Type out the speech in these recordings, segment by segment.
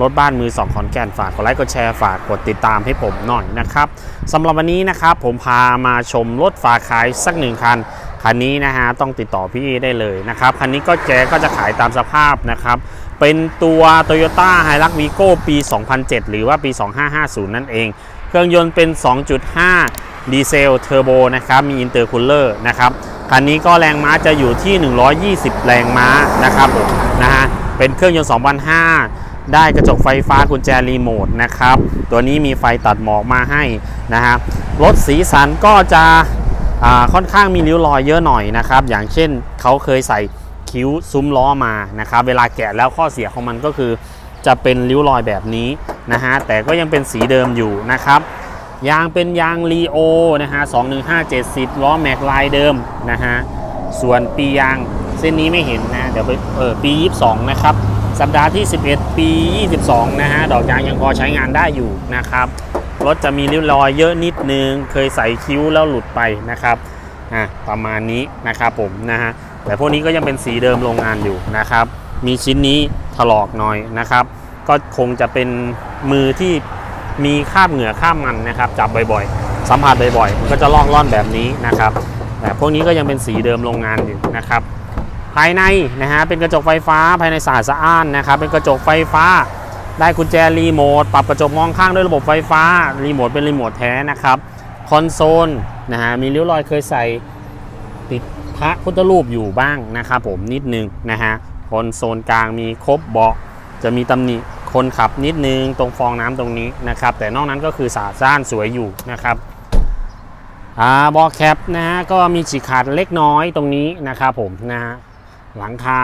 รถบ้านมือสองขอนแก่นฝากกดไลค์กดแชร์ฝากกดติดตามให้ผมหน่อยนะครับสำหรับวันนี้นะครับผมพามาชมรถฝากขายสักหนึ่งคันคันนี้นะฮะต้องติดต่อพี่ได้เลยนะครับคันนี้ก็แกก็จะขายตามสภาพนะครับเป็นตัว Toyota h i l u x Vigo ปี 2007 หรือว่าปี 2550 นั่นเอง เครื่องยนต์เป็น 2.5 ดีเซลเทอร์โบนะครับมีอินเตอร์คูลเลอร์นะครับคันนี้ก็แรงม้าจะอยู่ที่ 120 แรงม้านะครับนะฮะเป็นเครื่องยนต์ 2005 ได้กระจกไฟฟ้ากุญแจรีโมทนะครับ ตัวนี้มีไฟตัดหมอกมาให้นะฮะรถสีสันก็จะค่อนข้างมีริ้วรอยเยอะหน่อยนะครับ อย่างเช่นเขาเคยใส่คิ้วซุ้มล้อมานะครับ เวลาแกะแล้วข้อเสียของมันก็คือ จะเป็นริ้วรอยแบบนี้นะฮะ แต่ก็ยังเป็นสีเดิมอยู่นะครับ ยางเป็นยางรีโอนะฮะ 21570 ล้อแม็กลายเดิมนะฮะ ส่วนปียางเส้นนี้ไม่เห็นนะ เดี๋ยวไป เออปี 22 นะครับ สัปดาห์ที่ 11 ปี 22 นะฮะ ดอกยางยังพอใช้งานได้อยู่นะครับ รถจะมีริ้วรอยเยอะนิดนึง เคยใส่คิ้วแล้วหลุดไปนะครับ อะ ประมาณนี้นะครับผมนะฮะ แต่พวกนี้ก็ยังเป็นสีเดิมโรงงานอยู่นะครับ มีชิ้นนี้ถลอกหน่อยนะครับ ก็คงจะเป็นมือที่มีคราบเหงื่อคราบมันนะครับ จับบ่อยๆ สัมผัสบ่อยๆ มันก็จะลอกล่อนแบบนี้นะครับแต่พวกนี้ก็ยังเป็นสีเดิมโรงงานอยู่นะครับ ภายในนะฮะเป็นกระจกไฟฟ้าภายในสะอาดสะอ้านนะครับเป็นกระจกไฟฟ้า ได้กุญแจรีโมทปรับกระจกมองข้างด้วยระบบไฟฟ้ารีโมทเป็นรีโมทแท้นะครับคอนโซลนะฮะมีริ้วรอยเคยใส่ติดพระพุทธรูปอยู่บ้างนะครับผมนิดนึงนะฮะคอนโซลกลางมีครบเบาะจะมีตำหนิคนขับนิดนึงตรงฟองน้ำตรงนี้นะครับแต่นอกนั้นก็คือสะอาดสะอ้านสวยอยู่นะครับอ่าบอแคปนะฮะก็มีฉีกขาดเล็กน้อยตรงนี้นะครับผมนะฮะ หลังคา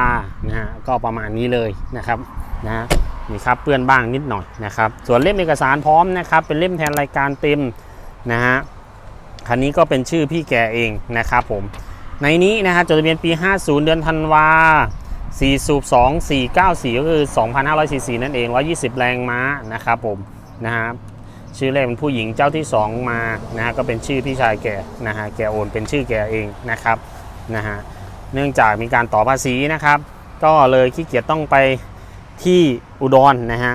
นะฮะก็ประมาณนี้เลยนะครับนะฮะนี่ครับเปื้อนบ้างนิดหน่อยนะครับ ส่วนเล่มเอกสารพร้อมนะครับ เป็นเล่มแทนรายการเต็มนะฮะคันนี้ก็เป็นชื่อพี่แกเองนะครับผมในนี้นะฮะจดทะเบียนปี 50 เดือนธันวา4สูบ2 494ก็คือ 2,500ซีซีนั่นเอง 120 แรงม้านะครับผมนะฮะชื่อแรกเป็นผู้หญิงเจ้าที่ 2 มานะฮะก็เป็นชื่อพี่ชายแกนะฮะแกโอนเป็นชื่อแกเองนะครับนะฮะ เนื่องจากมีการต่อภาษีนะครับ ก็เลยขี้เกียจต้องไปที่อุดรนะฮะ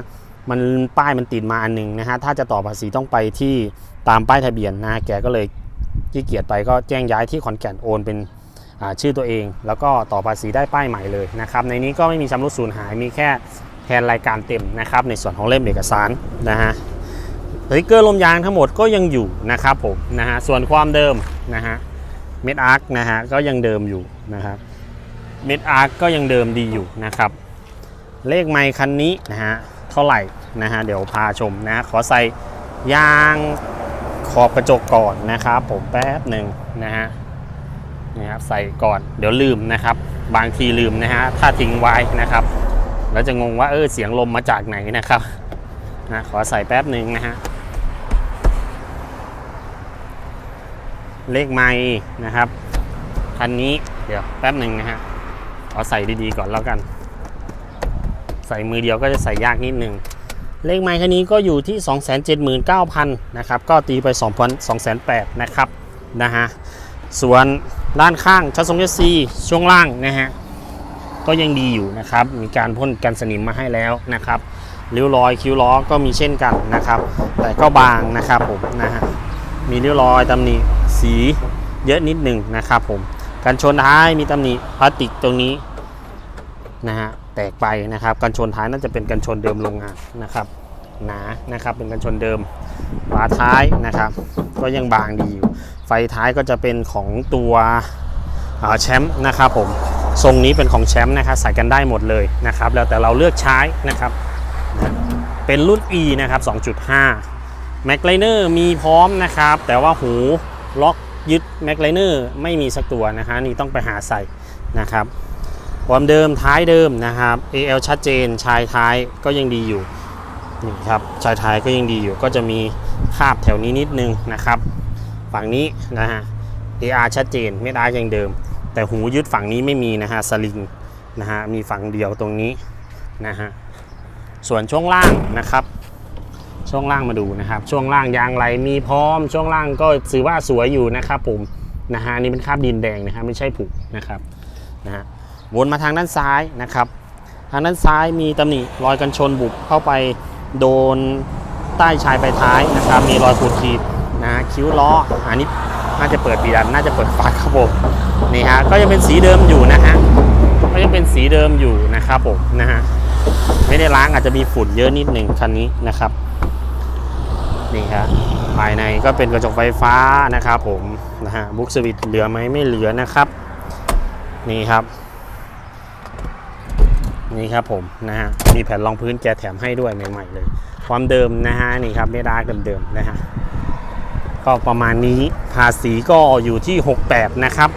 มันป้ายมันติดมาอันหนึ่งนะฮะถ้าจะต่อภาษีต้องไปที่ตามป้ายทะเบียนนะแกก็เลยขี้เกียจไปก็แจ้งย้ายที่ขอนแก่นโอนเป็นชื่อตัวเอง แล้วก็ต่อภาษีได้ป้ายใหม่เลยนะครับในนี้ก็ไม่มีชำรุดสูญหายมีแค่แทนรายการเต็มนะครับในส่วนของเล่มเอกสารนะฮะสติกเกอร์ลมยางทั้งหมดก็ยังอยู่นะครับผมนะฮะส่วนความเดิมนะฮะ เม็ดอาร์คนะฮะก็ยังเดิมอยู่นะครับเม็ดอาร์คก็ยังเดิมดีอยู่นะครับ เลขไมค์คันนี้นะฮะเท่าไหร่นะฮะเดี๋ยวพาชมนะขอใส่ยางขอบกระจกก่อนนะครับ ผมแป๊บหนึ่งนะฮะนี่ครับใส่ก่อนเดี๋ยวลืมนะครับ บางทีลืมนะฮะถ้าทิ้งไว้นะครับ แล้วจะงงว่าเออเสียงลมมาจากไหนนะครับนะขอใส่แป๊บหนึ่งนะฮะ เลขไม้นะครับ คันนี้เดี๋ยวแป๊บหนึ่งนะฮะขอใส่ดีๆก่อนแล้วกัน ใส่มือเดียวก็จะใส่ยากนิดหนึ่งเลขไม้คันนี้ก็อยู่ที่ 279,000นะครับ ก็ตีไป2,000 208,000นะครับนะฮะส่วนด้านข้างชัดทรงชัดซีช่วงล่างนะฮะก็ยังดีอยู่นะครับ มีการพ่นกันสนิมมาให้แล้วนะครับริ้วรอยคิ้วล้อก็มีเช่นกันนะครับ แต่ก็บางนะครับผมนะฮะมีริ้วรอยตำหนิ สีเยอะนิดหนึ่งนะครับผมกันชนท้ายมีตำหนิพลาสติกตรงนี้นะฮะแตกไปนะครับกันชนท้ายน่าจะเป็นกันชนเดิมโรงงานนะครับหนานะครับเป็นกันชนเดิมฝาท้ายนะครับ ก็ยังบางดีอยู่ ไฟท้ายก็จะเป็นของตัวแชมป์นะครับผมทรงนี้เป็นของแชมป์นะครับใส่กันได้หมดเลยนะครับ แล้วแต่เราเลือกใช้นะครับ เป็นรุ่น E นะครับ 2.5 m a c l i n e r มีพร้อมนะครับ แต่ว่าหู ล็อกยึด m a c l i n e r ไม่มีสักตัวนะฮะนี่ต้องไปหาใส่นะครับความเดิมท้ายเดิมนะครับ AL ชัดเจนชายท้ายก็ยังดีอยู่นี่ครับชายท้ายก็ยังดีอยู่ก็จะมีคาบแถวนี้นิดนึงนะครับ ฝั่งนี้นะฮะ AR ชัดเจนเม็ดอาร์ยังเดิม แต่หูยึดฝั่งนี้ไม่มีนะฮะสลิงนะฮะมีฝั่งเดียวตรงนี้นะฮะส่วนช่วงล่างนะครับ ช่วงล่างมาดูนะครับ ช่วงล่างยางไหลมีพร้อม ช่วงล่างก็ถือว่าสวยอยู่นะครับผมนะฮะนี่เป็นคราบดินแดงนะฮะไม่ใช่ผุนะครับนะฮะวนมาทางด้านซ้ายนะครับ ทางด้านซ้ายมีตำหนิรอยกันชนบุบเข้าไปโดนใต้ชายไปท้ายนะครับ มีรอยขูดขีดนะฮะคิ้วล้ออันนี้น่าจะเปิดปีดันน่าจะเปิดฝาครับผมนี่ฮะก็ยังเป็นสีเดิมอยู่นะฮะก็ยังเป็นสีเดิมอยู่นะครับผมนะฮะไม่ได้ล้างอาจจะมีฝุ่นเยอะนิดหนึ่งคันนี้นะครับ นี่ครับภายในก็เป็นกระจกไฟฟ้านะครับผมนะฮะบุ๊กสวิตเหลือไหมไม่เหลือนะครับ นี่ครับ นี่ครับผมนะฮะมีแผ่นรองพื้นแกแถมให้ด้วยใหม่ๆเลย ความเดิมนะฮะนี่ครับไม่ดาร์เดิมๆนะฮะก็ประมาณนี้ภาษีก็อยู่ที่ 68 นะครับ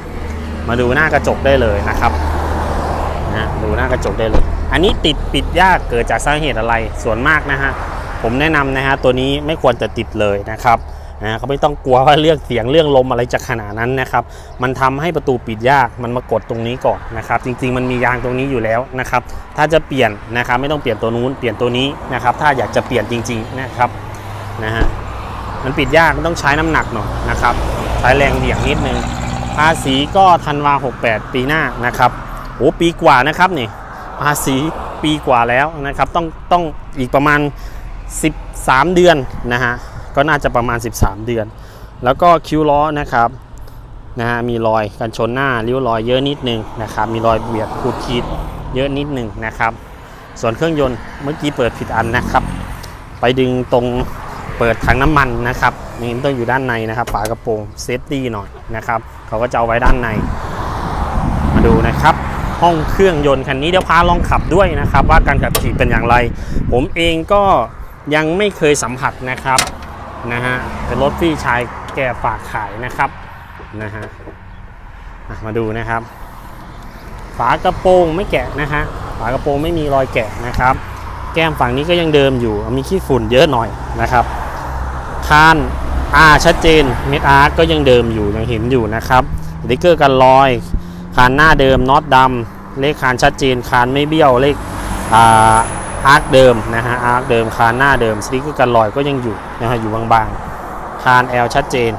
มาดูหน้ากระจกได้เลยนะครับนะดูหน้ากระจกได้เลย อันนี้ติดปิดยากเกิดจากสาเหตุอะไรส่วนมากนะฮะ ผมแนะนำนะฮะตัวนี้ไม่ควรจะติดเลยนะครับนะเขาไม่ต้องกลัวว่าเรื่องเสียงเรื่องลมอะไรจะขนาดนั้นนะครับ มันทำให้ประตูปิดยากมันมากดตรงนี้ก่อนนะครับ จริง ๆ มันมียางตรงนี้อยู่แล้วนะครับ ถ้าจะเปลี่ยนนะครับไม่ต้องเปลี่ยนตัวนู้นเปลี่ยนตัวนี้นะครับ ถ้าอยากจะเปลี่ยนจริง ๆนะครับนะฮะมันปิดยากมันต้องใช้น้ำหนักหน่อยนะครับ ใช้แรงเหวี่ยงนิดนึงภาษีก็ธันวา68 ปีหน้านะครับโอ้ปีกว่านะครับนี่ภาษีปีกว่าแล้วนะครับ ต้องต้องอีกประมาณ 13 เดือนนะฮะก็น่าจะประมาณ 13 เดือน แล้วก็คิ้วล้อนะครับนะฮะมีรอยกันชนหน้าริ้วรอยเยอะนิดนึงนะครับมีรอยเบียดขูดขีดเยอะนิดนึงนะครับ ส่วนเครื่องยนต์เมื่อกี้เปิดผิดอันนะครับ ไปดึงตรงเปิดถังน้ำมันนะครับนี่ต้องอยู่ด้านในนะครับฝากระโปรงเซฟตี้หน่อยนะครับเขาก็จะเอาไว้ด้านใน มาดูนะครับ ห้องเครื่องยนต์คันนี้เดี๋ยวพาลองขับด้วยนะครับ ว่าการขับขี่เป็นอย่างไร ผมเองก็ ยังไม่เคยสัมผัสนะครับนะฮะเป็นรถพี่ชายแกฝากขายนะครับนะฮะมาดูนะครับ ฝากระโปรงไม่แกะนะฮะฝากระโปรงไม่มีรอยแกะนะครับ แก้มฝั่งนี้ก็ยังเดิมอยู่มีขี้ฝุ่นเยอะหน่อยนะครับคานอ่าชัดเจนเม็ดอาร์ก็ยังเดิมอยู่ยังเห็นอยู่นะครับสติกเกอร์กันรอยคานหน้าเดิมน็อตดำเลขคานชัดเจนคานไม่เบี้ยวเลขอ่า อาร์คเดิมนะฮะอาร์คเดิมคานหน้าเดิมสติ๊กเกอร์กันรอยก็ยังอยู่นะฮะอยู่บางๆ คาน L ชัดเจน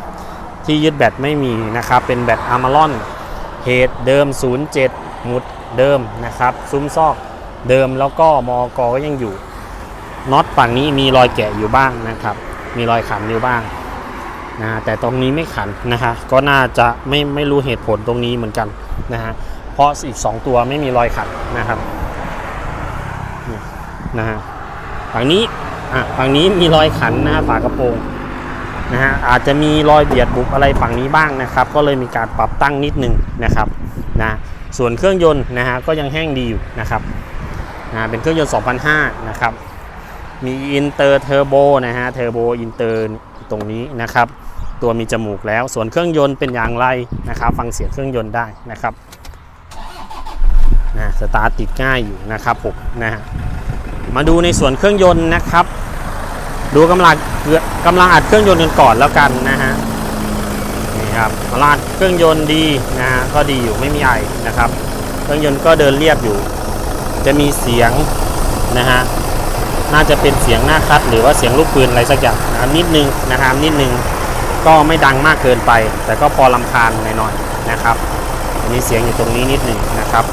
ที่ยึดแบตไม่มีนะครับ เป็นแบตอาร์มารอนเฮดเดิม 07 หมุดเดิมนะครับ ซุ้มซอกเดิมแล้วก็มอกก็ยังอยู่น็อตฝั่งนี้มีรอยแกะอยู่บ้างนะครับ มีรอยขันอยู่บ้างนะฮะแต่ตรงนี้ไม่ขันนะฮะก็น่าจะไม่ไม่รู้เหตุผลตรงนี้เหมือนกันนะฮะเพราะอีก 2 ตัวไม่มีรอยขันนะครับ นะฮะฝั่งนี้อะฝั่งนี้มีรอยขันนะฮะฝากระโปรงนะฮะอาจจะมีรอยเบียดบุบอะไรฝั่งนี้บ้างนะครับ ก็เลยมีการปรับตั้งนิดนึงนะครับนะส่วนเครื่องยนต์นะฮะก็ยังแห้งดีอยู่นะครับนะเป็นเครื่องยนต์ 2005 นะครับ มีอินเตอร์เทอร์โบนะฮะเทอร์โบอินเตอร์ตรงนี้นะครับ ตัวมีจมูกแล้ว ส่วนเครื่องยนต์เป็นอย่างไรนะครับ ฟังเสียงเครื่องยนต์ได้นะครับนะสตาร์ทติดง่ายอยู่นะครับผมนะฮะ มาดูในส่วนเครื่องยนต์นะครับ ดูกำลังกำลังอัดเครื่องยนต์กันก่อนแล้วกันนะฮะนี่ครับกำลังอัดเครื่องยนต์ดีนะฮะก็ดีอยู่ไม่มีไอนะครับ เครื่องยนต์ก็เดินเรียบอยู่ จะมีเสียงนะฮะน่าจะเป็นเสียงหน้าคัดหรือว่าเสียงลูกปืนอะไรสักอย่างนะครับนิดนึงนะครับนิดนึงก็ไม่ดังมากเกินไป แต่ก็พอลำคาญหน่อยๆนะครับมีเสียงอยู่ตรงนี้นิดหนึ่งนะครับ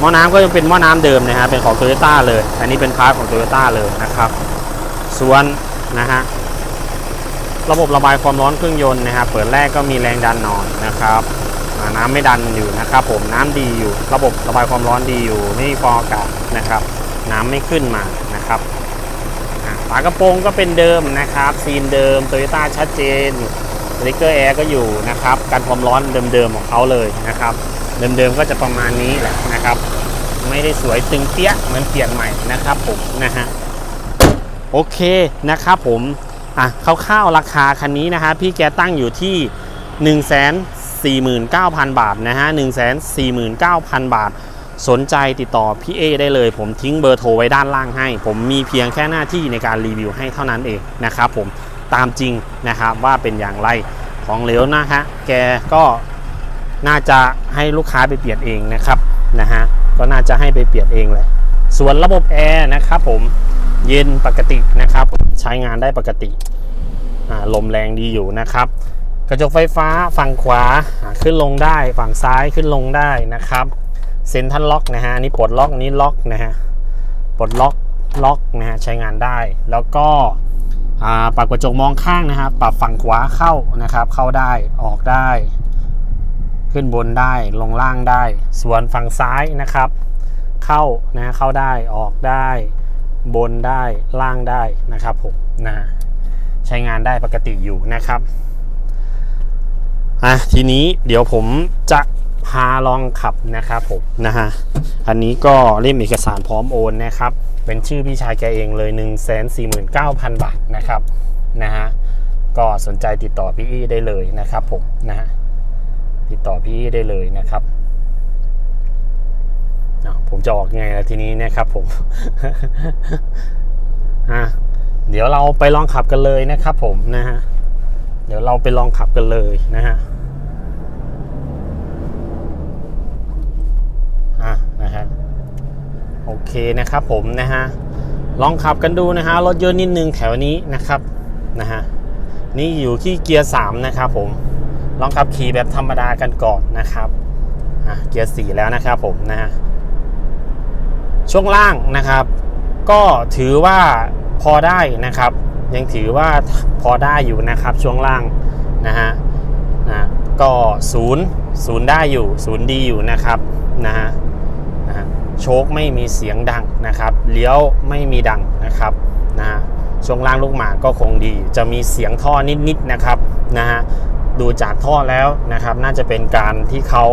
หม้อน้ำก็ยังเป็นหม้อน้ำเดิมนะฮะเป็นของโตโยต้าเลย อันนี้เป็นพาร์ทของโตโยต้าเลยนะครับ ส่วนนะฮะระบบระบายความร้อนเครื่องยนต์นะฮะเปิดแรกก็มีแรงดันนอยนะครับน้ำไม่ดันอยู่นะครับ ผมน้ำดีอยู่ ระบบระบายความร้อนดีอยู่ไม่มีฟองอากาศนะครับ น้ำไม่ขึ้นมานะครับฝากระโปรงก็เป็นเดิมนะครับซีนเดิมโตโยต้าชัดเจนสติกเกอร์แอร์ก็อยู่นะครับการความร้อนเดิมๆของเขาเลยนะครับ เดิมๆก็จะประมาณนี้แหละนะครับ ไม่ได้สวยตึงเปี้ยเหมือนเปลี่ยนใหม่นะครับผมนะฮะโอเคนะครับผมอะคร่าวๆราคาคันนี้นะฮะพี่แกตั้งอยู่ที่ 1 4 9 0 0 0 บาทนะฮะ1 4 9 0 0 0 บาท สนใจติดต่อพี่เอได้เลย ผมทิ้งเบอร์โทรไว้ด้านล่างให้ ผมมีเพียงแค่หน้าที่ในการรีวิวให้เท่านั้นเองนะครับผมตามจริงนะครับว่าเป็นอย่างไรของเหลวนะฮะแกก็ น่าจะให้ลูกค้าไปเปลี่ยนเองนะครับนะฮะก็น่าจะให้ไปเปลี่ยนเองแหละส่วนระบบแอร์นะครับผมเย็นปกตินะครับใช้งานได้ปกติลมแรงดีอยู่นะครับ กระจกไฟฟ้าฝั่งขวาขึ้นลงได้ฝั่งซ้ายขึ้นลงได้นะครับเซ็นทัลล็อกนะฮะนี่ปลดล็อกนี้ล็อกนะฮะปลดล็อกล็อกนะฮะใช้งานได้ แล้วก็ปรับกระจกมองข้างนะครับปรับฝั่งขวาเข้านะครับเข้าได้ออกได้ ขึ้นบนได้ลงล่างได้ ส่วนฝั่งซ้ายนะครับ เข้านะเข้าได้ออกได้บนได้ล่างได้นะครับผมนะใช้งานได้ปกติอยู่นะครับอะทีนี้เดี๋ยวผมจะพาลองขับนะครับผมนะฮะอันนี้ก็เล่มเอกสารพร้อมโอนนะครับ เป็นชื่อพี่ชายแกเองเลย 1 4 9 0 0 0 บาทนะครับนะฮะก็สนใจติดต่อพี่อี้ได้เลยนะครับผมนะฮะ ติดต่อพี่อี้ได้เลยนะครับอ้าวผมจะออกยังไงล่ะทีนี้นะครับผมอะเดี๋ยวเราไปลองขับกันเลยนะครับผมนะฮะเดี๋ยวเราไปลองขับกันเลยนะฮะอะนะฮะโอเคนะครับผมนะฮะลองขับกันดูนะฮะรถเยอะนิดนึงแถวนี้นะครับนะฮะนี่อยู่ที่เกียร์3นะครับผม ลองขับขี่แบบธรรมดากันก่อนนะครับเกียร์4แล้วนะครับผมนะฮะช่วงล่างนะครับ ก็ถือว่าพอได้นะครับ ยังถือว่าพอได้อยู่นะครับช่วงล่างนะฮะนะก็ศูนย์ศูนย์ได้อยู่ศูนย์ดีอยู่นะครับนะฮะนะโชคไม่มีเสียงดังนะครับเลี้ยวไม่มีดังนะครับนะฮะช่วงล่างลูกหมากก็คงดี จะมีเสียงท่อนิดๆนะครับนะฮะ ดูจากท่อแล้วนะครับ น่าจะเป็นการที่เขา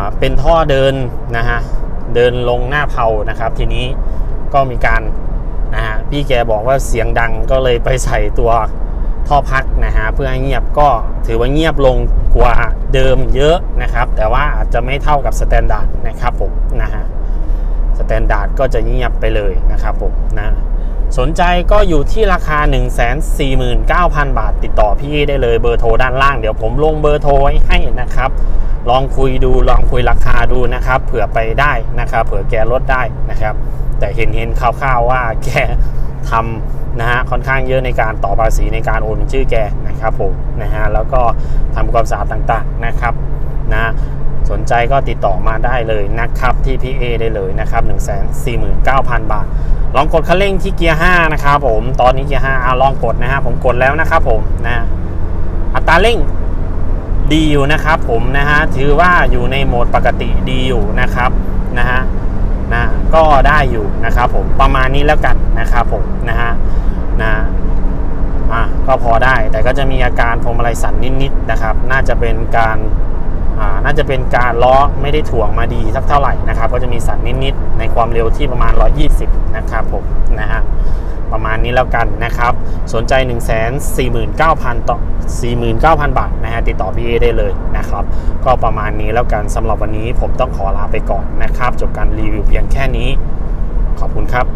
าเป็นท่อเดินนะฮะเดินลงหน้าเผานะครับ ทีนี้ก็มีการนะฮะพี่แกบอกว่าเสียงดังก็เลยไปใส่ตัวท่อพักนะฮะเพื่อให้เงียบก็ถือว่าเงียบลงกว่าเดิมเยอะนะครับ แต่ว่าอาจจะไม่เท่ากับสแตนดาร์ดนะครับผมนะฮะสแตนดาร์ดก็จะเงียบไปเลยนะครับผมนะ สนใจก็อยู่ที่ราคา 149,000 บาท ติดต่อพี่ได้เลยเบอร์โทรด้านล่าง เดี๋ยวผมลงเบอร์โทรไว้ให้นะครับ ลองคุยดูลองคุยราคาดูนะครับ เผื่อไปได้นะครับ เผื่อแกลดได้นะครับ แต่เห็นเห็นคร่าวๆว่าแกทำนะฮะค่อนข้างเยอะในการต่อภาษีในการโอนเป็นชื่อแกนะครับผมนะฮะแล้วก็ทำความสะอาดต่างๆนะครับนะสนใจก็ติดต่อมาได้เลยนะครับที่พี่เอได้เลยนะครับ 1 4 9 0 0 0 บาท ลองกดคันเร่งที่เกียร์5นะครับผมตอนนี้เกียร์5อะลองกดนะฮะผมกดแล้วนะครับผมนะอัตราเร่งดีอยู่นะครับผมนะฮะถือว่าอยู่ในโหมดปกติดีอยู่นะครับนะฮะนะก็ได้อยู่นะครับผมประมาณนี้แล้วกันนะครับผมนะฮะนะอะก็พอได้แต่ก็จะมีอาการพวงมาลัยสั่นนิดๆนะครับ น่าจะเป็นการ น่าจะเป็นการล้อไม่ได้ถ่วงมาดีสักเท่าไหร่นะครับ ก็จะมีสั่นนิดๆในความเร็วที่ประมาณ 120 นะครับผมนะฮะประมาณนี้แล้วกันนะครับ สนใจ 1 4 9 0 0 0ต่อ49,000 บาทนะฮะติดต่อพี่เอได้เลยนะครับ ก็ประมาณนี้แล้วกันสำหรับวันนี้ผมต้องขอลาไปก่อนนะครับ จบการรีวิวเพียงแค่นี้ ขอบคุณครับ